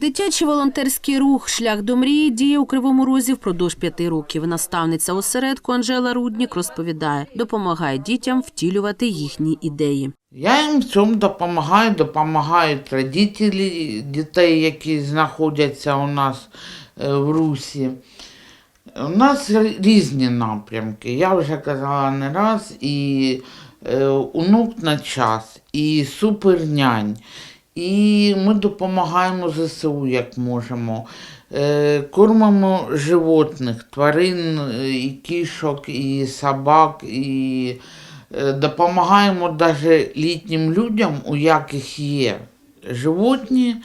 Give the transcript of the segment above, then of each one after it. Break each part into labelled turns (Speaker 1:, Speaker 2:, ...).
Speaker 1: Дитячий волонтерський рух Шлях до мрії діє у Кривому Розі впродовж п'яти років. Наставниця осередку Анжела Руднік розповідає, допомагає дітям втілювати їхні ідеї.
Speaker 2: Я їм в цьому допомагаю, допомагають родителі дітей, які знаходяться у нас е, в Русі. У нас різні напрямки. Я вже казала не раз, і е, онук на час, і супернянь. І ми допомагаємо ЗСУ як можемо. Е, Кормимо животних, тварин, е, і кішок, і собак, і е, допомагаємо навіть літнім людям, у яких є животні,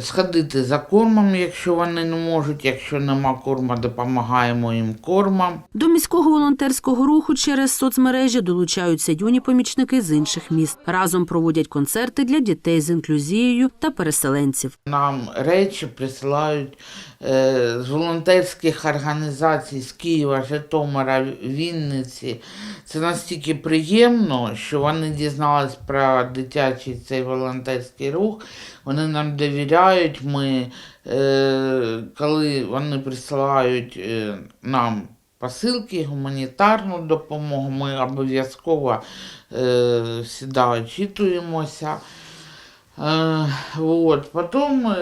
Speaker 2: сходити за кормом, якщо вони не можуть, якщо нема корма, допомагаємо їм кормом.
Speaker 1: До міського волонтерського руху через соцмережі долучаються юні помічники з інших міст. Разом проводять концерти для дітей з інклюзією та переселенців.
Speaker 2: Нам речі присилають е, з волонтерських організацій з Києва, Житомира, Вінниці. Це настільки приємно, що вони дізнались про дитячий цей волонтерський рух. Вони нам довіряють. Ми, е, коли вони присилають е, нам посилки, гуманітарну допомогу, ми обов'язково е, завжди очитуємося. Е, от. Потім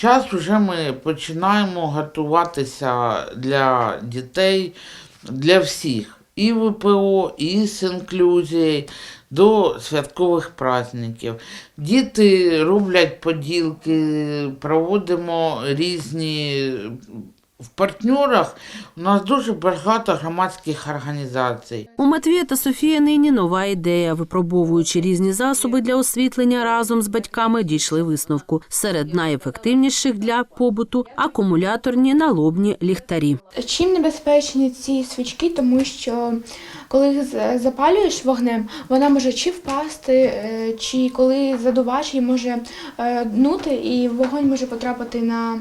Speaker 2: зараз вже ми починаємо готуватися для дітей, для всіх. І ВПО, і з інклюзією до святкових праздників. Діти роблять поділки, проводимо різні. В партнерах у нас дуже багато громадських організацій.
Speaker 1: У Матвія та Софія нині нова ідея. Випробовуючи різні засоби для освітлення разом з батьками, дійшли висновку. Серед найефективніших для побуту акумуляторні налобні ліхтарі.
Speaker 3: Чим небезпечні ці свічки, тому що коли запалюєш вогнем, вона може чи впасти, е, чи коли задувач її може е, днути, і вогонь може потрапити на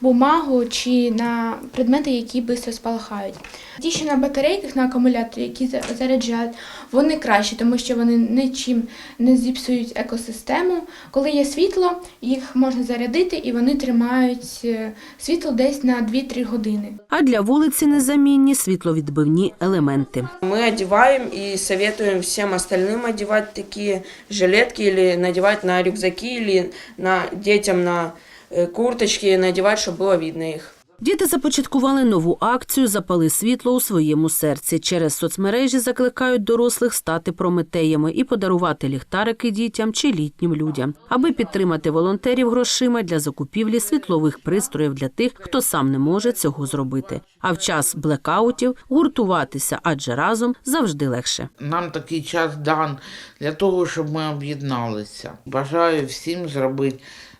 Speaker 3: бумагу чи на предмети, які швидко спалахають. Ті, що на батарейках, на акумуляторі, які заряджають, вони кращі, тому що вони нічим не зіпсують екосистему. Коли є світло, їх можна зарядити і вони тримають е, світло десь на 2-3 години.
Speaker 1: А для вулиці незамінні світловідбивні елементи
Speaker 4: Мы одеваем и советуем всем остальным одевать такие жилетки или надевать на рюкзаки или на детям на э, курточки надевать, чтобы было видно их.
Speaker 1: Діти започаткували нову акцію Запали світло у своєму серці. Через соцмережі закликають дорослих стати прометеями і подарувати ліхтарики дітям чи літнім людям, аби підтримати волонтерів грошима для закупівлі світлових пристроїв для тих, хто сам не може цього зробити. А в час блекаутів гуртуватися, адже разом завжди легше.
Speaker 2: Нам такий час дан для того, щоб ми об'єдналися. Бажаю всім зробити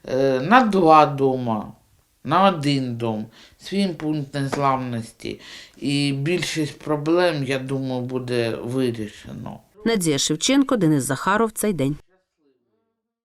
Speaker 2: е, на два дома, на один дом, свій пункт незламності. І більшість проблем, я думаю, буде вирішено.
Speaker 1: Надія Шевченко, Денис Захаров. Цей день.